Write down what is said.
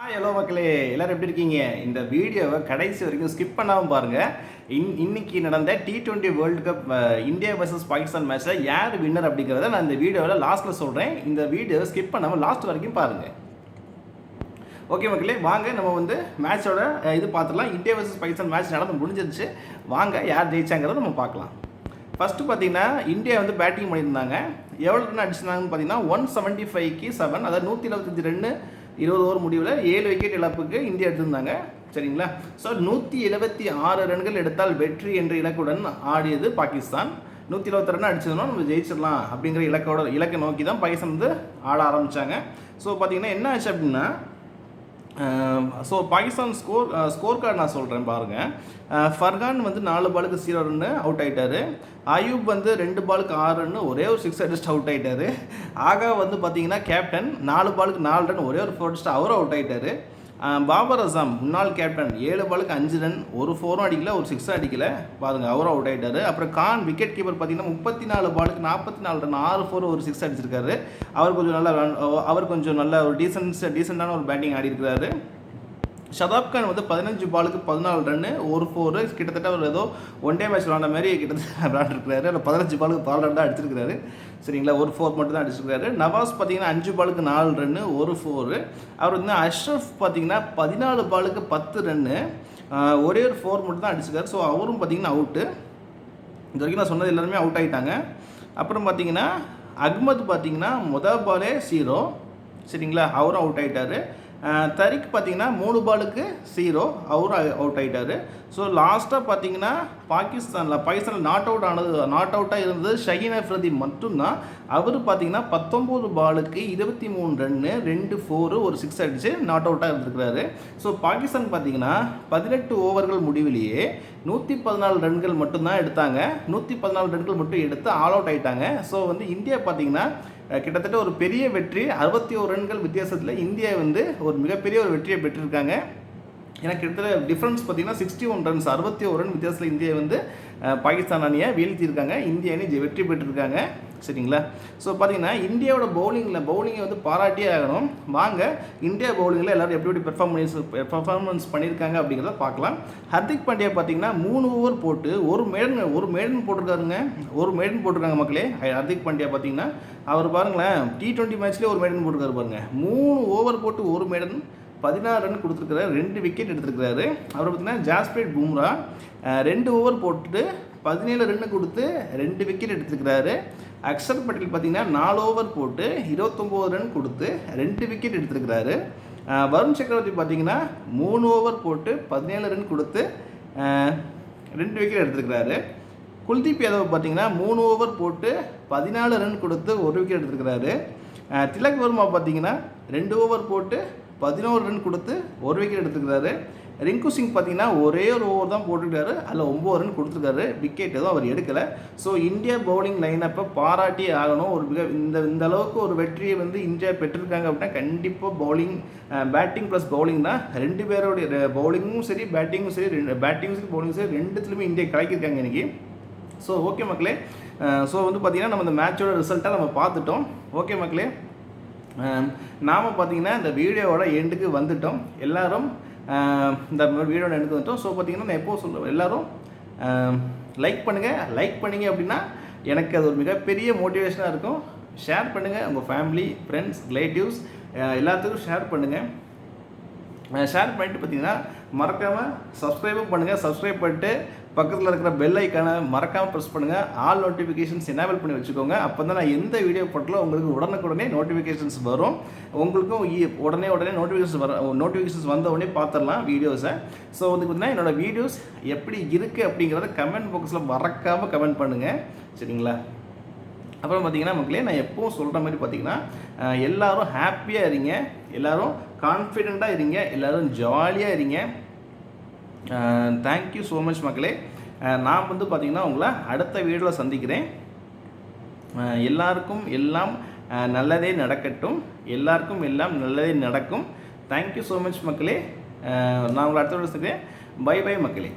Hello மக்களே. எல்லாரும் எப்படி இருக்கீங்க? இந்த வீடியோவை கடைசி வரைக்கும் ஸ்கிப் பண்ணாமல் பாருங்கள் இன் இன்னைக்கு நடந்த T twenty world cup India versus Pakistan மேட்ச்சில் யார் வின்னர் அப்படிங்கிறத நான் இந்த வீடியோவில் லாஸ்ட்டில் சொல்கிறேன் இந்த வீடியோவை ஸ்கிப் பண்ணாமல் லாஸ்ட் வரைக்கும் பாருங்கள் ஓகே மக்களே வாங்க நம்ம வந்து மேட்சோட இது பார்த்துடலாம். இந்தியா வர்சஸ் பாகிஸ்தான் மேட்ச் நடந்து முடிஞ்சிருச்சு. வாங்க யார் ஜெயிச்சாங்கிறத நம்ம பார்க்கலாம். ஃபஸ்ட்டு பார்த்தீங்கன்னா இந்தியா வந்து பேட்டிங் பண்ணியிருந்தாங்க. எவ்வளோ ரன் அடிச்சிருந்தாங்கன்னு பார்த்தீங்கன்னா ஒன் செவன்ட்டி ஃபைவ்க்கு செவன் அதாவது நூற்றி இருபத்தஞ்சு ரன்னு இருபது ஓவர் முடிவில் ஏழு விக்கெட் இழப்புக்கு இந்தியா எடுத்திருந்தாங்க. சரிங்களா? ஸோ நூற்றி எழுபத்தி ஆறு ரன்கள் எடுத்தால் வெற்றி என்ற இலக்குடன் ஆடியது பாகிஸ்தான். நூற்றி இருபத்தி ரன் அடிச்சதுனா நம்ம ஜெயிச்சிடலாம் அப்படிங்கிற இலக்கோட இலக்கை நோக்கி தான் பாகிஸ்தான் வந்து ஆட ஆரம்பித்தாங்க ஸோ பார்த்தீங்கன்னா என்ன ஆச்சு அப்படின்னா so Pakistan score score card நான் சொல்கிறேன் பாருங்கள் ஃபர்கான் வந்து நாலு பாலுக்கு ஜீரோ ரன்னு அவுட் ஆகிட்டாரு அயூப் வந்து ரெண்டு பாலுக்கு ஆறு ரன்னு ஒரே ஒரு சிக்ஸ் அடிஸ்ட் அவுட் ஆகிட்டார் ஆகா வந்து பார்த்தீங்கன்னா கேப்டன் நாலு பாலுக்கு நாலு ரன் ஒரே ஒரு ஃபோர் அடிஸ்ட் அவரும் அவுட் ஆயிட்டாரு. பாபர் அசாம் முன்னாள் கேப்டன் ஏழு பாலுக்கு அஞ்சு ரன் ஒரு ஃபோரும் அடிக்கல ஒரு சிக்ஸும் அடிக்கல. பாருங்கள் அவரும் அவுட் ஆகிட்டாரு அப்புறம் கான் விக்கெட் கீப்பர் பார்த்தீங்கன்னா முப்பத்தி நாலு பாலுக்கு நாற்பத்தி நாலு ரன் ஆறு ஃபோர் ஒரு சிக்ஸ் அடிச்சிருக்காரு. அவர் கொஞ்சம் நல்ல ரன் அவர் கொஞ்சம் நல்ல ஒரு டீசன்ஸ் டீசெண்டான ஒரு பேட்டிங் ஆடி இருக்கிறாரு ஷதாப் கான் வந்து பதினஞ்சு பாலுக்கு பதினாலு ரன்னு ஒரு ஃபோரு கிட்டத்தட்ட ஒரு ஏதோ ஒன் டே மேட்ச் விளாண்ட மாதிரி கிட்டத்தட்ட விளாண்டுருக்கிறாரு. அதில் பதினஞ்சு பாலுக்கு பால் ரன் தான் அடிச்சிருக்காரு சரிங்களா? ஒரு ஃபோர் மட்டும் தான் அடிச்சிருக்காரு நவாஸ் பார்த்தீங்கன்னா அஞ்சு பாலுக்கு நாலு ரன்னு ஒரு ஃபோரு அவர் வந்து அஷ்ரஃப் பார்த்தீங்கன்னா பதினாலு பாலுக்கு பத்து ரன்னு ஒரே ஒரு ஃபோர் மட்டும் தான் அடிச்சிருக்காரு. ஸோ அவரும் பார்த்தீங்கன்னா அவுட்டு இது வரைக்கும் நான் சொன்னது எல்லாருமே அவுட் ஆகிட்டாங்க அப்புறம் பார்த்தீங்கன்னா அக்மத் பார்த்தீங்கன்னா முத பாலே ஜீரோ சரிங்களா? அவரும் அவுட் ஆகிட்டாரு தரிக் பார்த்தீங்கன்னா மூணு பாலுக்கு ஜீரோ அவர் அவுட் ஆகிட்டார் ஸோ லாஸ்ட்டாக பார்த்தீங்கன்னா பாகிஸ்தானில் பாகிஸ்தானில் நாட் அவுட் ஆனது நாட் அவுட்டாக இருந்தது ஷஹீன் அஃப்ரதி மட்டும்தான். அவர் பார்த்தீங்கன்னா பத்தொம்போது பாலுக்கு இருபத்தி மூணு ரன்னு ரெண்டு ஃபோரு ஒரு சிக்ஸ் அடித்து நாட் அவுட்டாக இருந்திருக்கிறாரு. ஸோ பாகிஸ்தான் பார்த்தீங்கன்னா பதினெட்டு ஓவர்கள் முடிவிலேயே நூற்றி பதினாலு ரன்கள் மட்டும்தான் எடுத்தாங்க. நூற்றி பதினாலு ரன்கள் மட்டும் எடுத்து ஆல் அவுட் ஆகிட்டாங்க ஸோ வந்து இந்தியா பார்த்தீங்கன்னா கிட்டத்தட்ட ஒரு பெரிய வெற்றி அறுபத்தி ஒரு ரன்கள் வித்தியாசத்தில் இந்தியா வந்து ஒரு மிகப்பெரிய ஒரு வெற்றியை பெற்றிருக்காங்க. எனக்கு கிட்டத்தட்ட டிஃப்ரென்ஸ் பார்த்தீங்கன்னா சிக்ஸ்டி ஒன் ரன்ஸ் அறுபத்தி ஒரு ரன் வித்தியாசத்தில் இந்தியா வந்து பாகிஸ்தான் அணியை வீழ்த்தியிருக்காங்க. இந்திய அணி வெற்றி பெற்றிருக்காங்க. சரிங்களா? ஸோ பார்த்தீங்கன்னா இந்தியாவோட பவுலிங்கில் பவுலிங்கை வந்து பாராட்டியே ஆகணும். வாங்க இந்தியா பவுலிங்கில் எல்லோரும் எப்படி எப்படி பெர்ஃபார்மன்ஸ் பெர்ஃபார்மன்ஸ் பண்ணியிருக்காங்க அப்படிங்கிறத பார்க்கலாம். ஹர்திக் பாண்டியா பார்த்தீங்கன்னா மூணு ஓவர் போட்டு ஒரு மேடன் ஒரு மேடன் போட்டிருக்காருங்க. ஒரு மேடன் போட்டிருக்காங்க மக்களே. ஹர்திக் பாண்டியா பார்த்தீங்கன்னா அவர் பாருங்களேன் டி டுவெண்ட்டி மேட்ச்லேயே ஒரு மேடன் போட்டிருக்காரு பாருங்கள் மூணு ஓவர் போட்டு ஒரு மேடன் பதினாறு ரன் கொடுத்துருக்கிறாரு ரெண்டு விக்கெட் எடுத்திருக்கிறாரு. அவர் பார்த்தீங்கன்னா ஜாஸ்பிரீட் பும்ரா ரெண்டு ஓவர் போட்டுட்டு பதினேழு ரன்னு கொடுத்து ரெண்டு விக்கெட் எடுத்திருக்கிறாரு. அக்ஷர் பட்டேல் பார்த்தீங்கன்னா நாலு ஓவர் போட்டு இருபத்தொம்போது ரன் கொடுத்து ரெண்டு விக்கெட் எடுத்திருக்கிறாரு. வருண் சக்கரவர்த்தி பார்த்தீங்கன்னா மூணு ஓவர் போட்டு பதினேழு ரன் கொடுத்து ரெண்டு விக்கெட் எடுத்திருக்கிறாரு. குல்தீப் யாதவ் பார்த்தீங்கன்னா மூணு ஓவர் போட்டு பதினாலு ரன் கொடுத்து ஒரு விக்கெட் எடுத்திருக்கிறாரு. திலக் வர்மா பார்த்தீங்கன்னா ரெண்டு ஓவர் போட்டு பதினோரு ரன் கொடுத்து ஒரு விக்கெட் எடுத்துக்கிறாரு. ரிங்கு சிங் பார்த்தீங்கன்னா ஒரே ஒரு ஓவர் தான் போட்டுருக்காரு. அதில் ஒம்பது ரன் கொடுத்துருக்காரு. விக்கெட் எதுவும் அவர் எடுக்கலை. ஸோ இந்தியா பவுலிங் லைனப்பை பாராட்டி ஆகணும். ஒரு மிக இந்த இந்த அளவுக்கு ஒரு வெற்றியை வந்து இந்தியா பெற்றிருக்காங்க அப்படின்னா கண்டிப்பாக பவுலிங் பேட்டிங் ப்ளஸ் பவுலிங் தான். ரெண்டு பேருடைய பவுலிங்கும் சரி பேட்டிங்கும் சரி ரெண்டு பேட்டிங்கும் சரி பவுலிங்கும் சரி ரெண்டுத்துலையுமே இந்தியா கலக்கியிருக்காங்க இன்னைக்கு. ஸோ ஓகே மக்களே. ஸோ வந்து பார்த்தீங்கன்னா நம்ம இந்த மேட்சோட ரிசல்ட்டாக நம்ம பார்த்துட்டோம். ஓகே மக்களே. நாம் பார்த்தீங்கன்னா இந்த வீடியோவோட எண்டுக்கு வந்துட்டோம். எல்லாரும் இந்த வீடியோட எண்டுக்கு வந்துட்டோம். ஸோ பார்த்தீங்கன்னா நான் எப்போ சொல்லுவேன் எல்லாரும் லைக் பண்ணுங்கள் லைக் பண்ணிங்க அப்படின்னா எனக்கு அது ஒரு மிகப்பெரிய மோட்டிவேஷனாக இருக்கும். ஷேர் பண்ணுங்கள் உங்கள் ஃபேமிலி ஃப்ரெண்ட்ஸ் ரிலேட்டிவ்ஸ் எல்லாத்துக்கும் ஷேர் பண்ணுங்கள் ஷேர் பண்ணிட்டு பார்த்தீங்கன்னா மறக்காமல் சப்ஸ்கிரைபும் பண்ணுங்கள் சப்ஸ்கிரைப் பண்ணிட்டு பக்கத்தில் இருக்கிற பெல் ஐக்கானை மறக்காமல் ப்ரெஸ் பண்ணுங்கள் ஆல் நோட்டிஃபிகேஷன்ஸ் எனேபிள் பண்ணி வச்சுக்கோங்க. அப்போ தான் நான் எந்த வீடியோ போட்டாலும் உங்களுக்கு உடனுக்குடனே நோட்டிஃபிகேஷன்ஸ் வரும். உங்களுக்கும் உடனே உடனே நோட்டிஃபிகேஷன் வர நோட்டிஃபிகேஷன்ஸ் வந்த உடனே பார்த்துடலாம் வீடியோஸை ஸோ வந்து பார்த்தீங்கன்னா என்னோடய வீடியோஸ் எப்படி இருக்குது அப்படிங்கிறத கமெண்ட் பாக்ஸில் மறக்காமல் கமெண்ட் பண்ணுங்கள் சரிங்களா? அப்புறம் பார்த்தீங்கன்னா மக்களே நான் எப்பவும் சொல்கிற மாதிரி பார்த்தீங்கன்னா எல்லோரும் ஹாப்பியாக இருங்க. எல்லோரும் கான்ஃபிடெண்ட்டாக இருங்க. எல்லோரும் ஜாலியாக இருங்க. தேங்க்யூ ஸோ மச் மக்களே. நான் வந்து பார்த்திங்கன்னா உங்களை அடுத்த வீடியோவில் சந்திக்கிறேன். எல்லாருக்கும் எல்லாம் நல்லதே நடக்கட்டும். எல்லாருக்கும் எல்லாம் நல்லதே நடக்கும். தேங்க்யூ ஸோ மச் மக்களே. நான் உங்களை அடுத்த வீடியோ சந்திக்கிறேன். பை பை மக்களே.